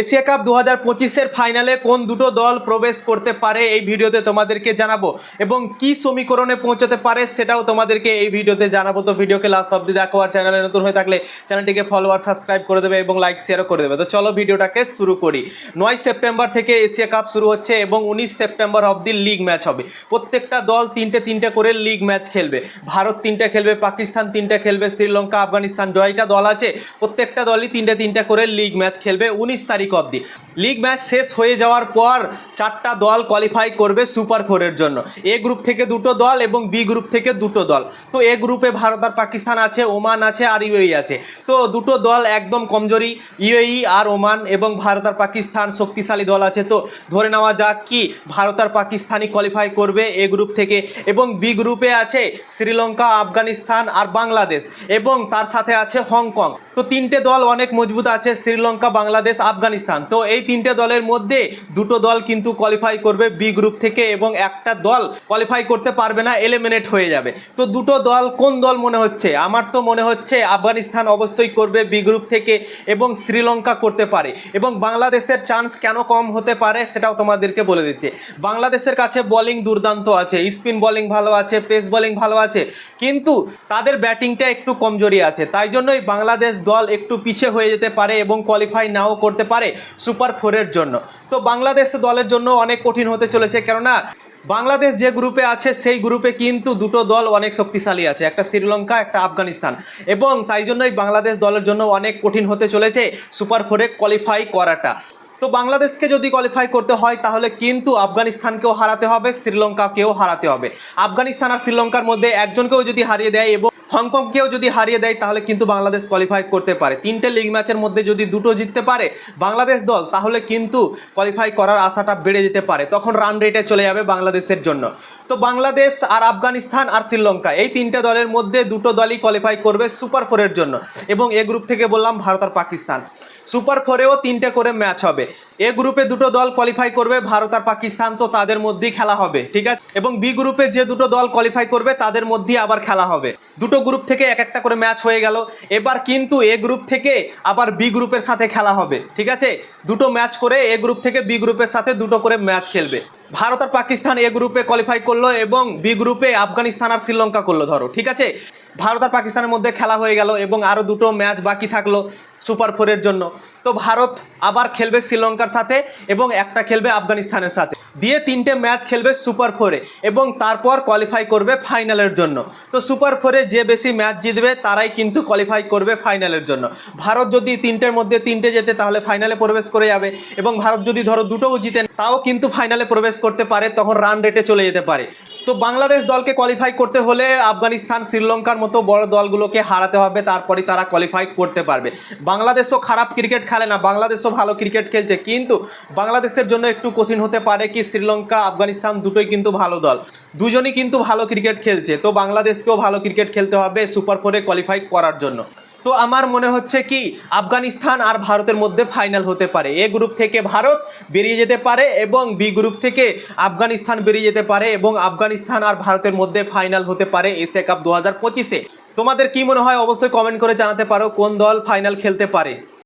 Asia cup দু হাজার পঁচিশের ফাইনালে কোন দুটো দল প্রবেশ করতে পারে এই ভিডিওতে তোমাদেরকে জানাব এবং কি সমীকরণে পৌঁছতে পারে সেটাও তোমাদেরকে এই ভিডিওতে জানাব। তো ভিডিওকে লাস্ট অব্দি দেখো আর চ্যানেলে নতুন হয়ে থাকলে চ্যানেলটিকে ফলো আর সাবস্ক্রাইব করে দেবে এবং লাইক শেয়ারও করে দেবে। তো চলো ভিডিওটাকে শুরু করি। নয় সেপ্টেম্বর থেকে এশিয়া কাপ শুরু হচ্ছে এবং উনিশ সেপ্টেম্বর অবধি লিগ ম্যাচ হবে। প্রত্যেকটা দল তিনটে তিনটে করে লিগ ম্যাচ খেলবে। ভারত তিনটে খেলবে, পাকিস্তান তিনটে খেলবে, শ্রীলঙ্কা, আফগানিস্তান জয়টা দল আছে, প্রত্যেকটা দলই তিনটে তিনটে করে লিগ ম্যাচ খেলবে। উনিশ তারিখ অবধি। লিগ ম্যাচ শেষ হয়ে যাওয়ার পর চারটা দল কোয়ালিফাই করবে সুপার ফোরের জন্য। এ গ্রুপ থেকে দুটো দল এবং বি গ্রুপ থেকে দুটো দল। তো এ গ্রুপে ভারত আর পাকিস্তান আছে, ওমান আছে আর ইউএই আছে। তো দুটো দল একদম কমজোরি ইউএই আর ওমান এবং ভারত আর পাকিস্তান শক্তিশালী দল আছে। তো ধরে নেওয়া যাক কি ভারত আর পাকিস্তানই কোয়ালিফাই করবে এ গ্রুপ থেকে এবং বি গ্রুপে আছে শ্রীলঙ্কা, আফগানিস্তান আর বাংলাদেশ এবং তার সাথে আছে হংকং। তো তিনটে দল অনেক মজবুত আছে, শ্রীলঙ্কা, বাংলাদেশ আফগানিস্তান। তো এই তিনটে দলের মধ্যে দুটো দল কিন্তু কোয়ালিফাই করবে বি গ্রুপ থেকে এবং একটা দল কোয়ালিফাই করতে পারবে না এলিমিনেট হয়ে যাবে। তো দুটো দল কোন দল মনে হচ্ছে? আমার তো মনে হচ্ছে আফগানিস্তান অবশ্যই করবে বি গ্রুপ থেকে এবং শ্রীলঙ্কা করতে পারে। এবং বাংলাদেশের চান্স কেন কম হতে পারে সেটাও তোমাদেরকে বলে দিচ্ছে। বাংলাদেশের কাছে বোলিং দুর্দান্ত আছে স্পিন বোলিং ভালো আছে পেস বোলিং ভালো আছে, কিন্তু তাদের ব্যাটিংটা একটু কমজোরি আছে। তাই জন্যই বাংলাদেশ দল একটু পিছে হয়ে যেতে পারে এবং কোয়ালিফাই নাও করতে পারে। সুপার ফোরের জন্য। তো বাংলাদেশ দলের জন্য অনেক কঠিন হতে চলেছে, কেননা বাংলাদেশ যে গ্রুপে আছে, সেই গ্রুপে কিন্তু দুটো দল অনেক শক্তিশালী আছে, একটা শ্রীলঙ্কা, একটা আফগানিস্তান। এবং তাই জন্যই বাংলাদেশ দলের জন্য অনেক কঠিন হতে চলেছে সুপার ফোরে কোয়ালিফাই করাটা। তো বাংলাদেশকে যদি কোয়ালিফাই করতে হয়, তাহলে কিন্তু আফগানিস্তানকেও হারাতে হবে, শ্রীলঙ্কাকেও হারাতে হবে। আফগানিস্তান আর শ্রীলঙ্কার মধ্যে একজনকেও যদি হারিয়ে দেয় এবং হংকংকেও যদি হারিয়ে দেয়, তাহলে কিন্তু বাংলাদেশ কোয়ালিফাই করতে পারে। তিনটে লিগ ম্যাচের মধ্যে যদি দুটো জিততে পারে বাংলাদেশ দল, তাহলে কিন্তু কোয়ালিফাই করার আশাটা বেড়ে যেতে পারে। তখন রান রেটে চলে যাবে বাংলাদেশের জন্য। তো বাংলাদেশ আর আফগানিস্তান আর শ্রীলঙ্কা, এই তিনটে দলের মধ্যে দুটো দলই কোয়ালিফাই করবে সুপার ফোরের জন্য। এবং এ গ্রুপ থেকে বললাম ভারত আর পাকিস্তান। সুপার ফোরেও তিনটে করে ম্যাচ হবে। এ গ্রুপে দুটো দল কোয়ালিফাই করবে, ভারত আর পাকিস্তান, তো তাদের মধ্যেই খেলা হবে, ঠিক আছে? এবং বি গ্রুপে যে দুটো দল কোয়ালিফাই করবে, তাদের মধ্যেই আবার খেলা হবে। দুটো গ্রুপ থেকে এক একটা করে ম্যাচ হয়ে গেল। এবার কিন্তু এ গ্রুপ থেকে আবার বি গ্রুপের সাথে খেলা হবে, ঠিক আছে? দুটো ম্যাচ করে এ গ্রুপ থেকে বি গ্রুপের সাথে দুটো করে ম্যাচ খেলবে। ভারত আর পাকিস্তান এ গ্রুপে কোয়ালিফাই করল এবং বি গ্রুপে আফগানিস্তান আর শ্রীলঙ্কা করল, ধরো, ঠিক আছে? ভারত আর পাকিস্তানের মধ্যে খেলা হয়ে গেল এবং আরও দুটো ম্যাচ বাকি থাকল সুপার ফোরের জন্য। তো ভারত আবার খেলবে শ্রীলঙ্কার সাথে এবং একটা খেলবে আফগানিস্তানের সাথে। দিয়ে তিনটে ম্যাচ খেলবে সুপার ফোরে এবং তারপর কোয়ালিফাই করবে ফাইনালের জন্য। তো সুপার ফোরে যে বেশি ম্যাচ জিতবে তারাই কিন্তু কোয়ালিফাই করবে ফাইনালের জন্য। ভারত যদি তিনটের মধ্যে তিনটে যেতে তাহলে ফাইনালে প্রবেশ করে যাবে এবং ভারত যদি ধরো দুটোও জিতে তাও কিন্তু ফাইনালে প্রবেশ করতে পারে, তখন রান রেটে চলে যেতে পারে। তো বাংলাদেশ দলকে কোয়ালিফাই করতে হলে আফগানিস্তান, শ্রীলঙ্কার মতো বড় দলগুলোকে হারাতে হবে তারপরে তারা কোয়ালিফাই করতে পারবে। বাংলাদেশও খারাপ ক্রিকেট খেলে না, বাংলাদেশও ভালো ক্রিকেট খেলছে, কিন্তু বাংলাদেশের জন্য একটু কঠিন হতে পারে কি শ্রীলঙ্কা, আফগানিস্তান দুটোই কিন্তু ভালো দল। দুজনই কিন্তু ভালো ক্রিকেট খেলছে, তো বাংলাদেশকেও ভালো ক্রিকেট খেলতে হবে সুপার ফোরে কোয়ালিফাই করার জন্য। তো আমার মনে হচ্ছে কি আফগানিস্তান আর ভারতের মধ্যে ফাইনাল হতে পারে। এ গ্রুপ থেকে ভারত বেরিয়ে যেতে পারে এবং বি গ্রুপ থেকে আফগানিস্তান বেরিয়ে যেতে পারে এবং আফগানিস্তান আর ভারতের মধ্যে ফাইনাল হতে পারে এশিয়া কাপ দু হাজার পঁচিশে। তোমাদের কি মনে হয়? অবশ্যই কমেন্ট করে জানাতে পারো কোন দল ফাইনাল খেলতে পারে।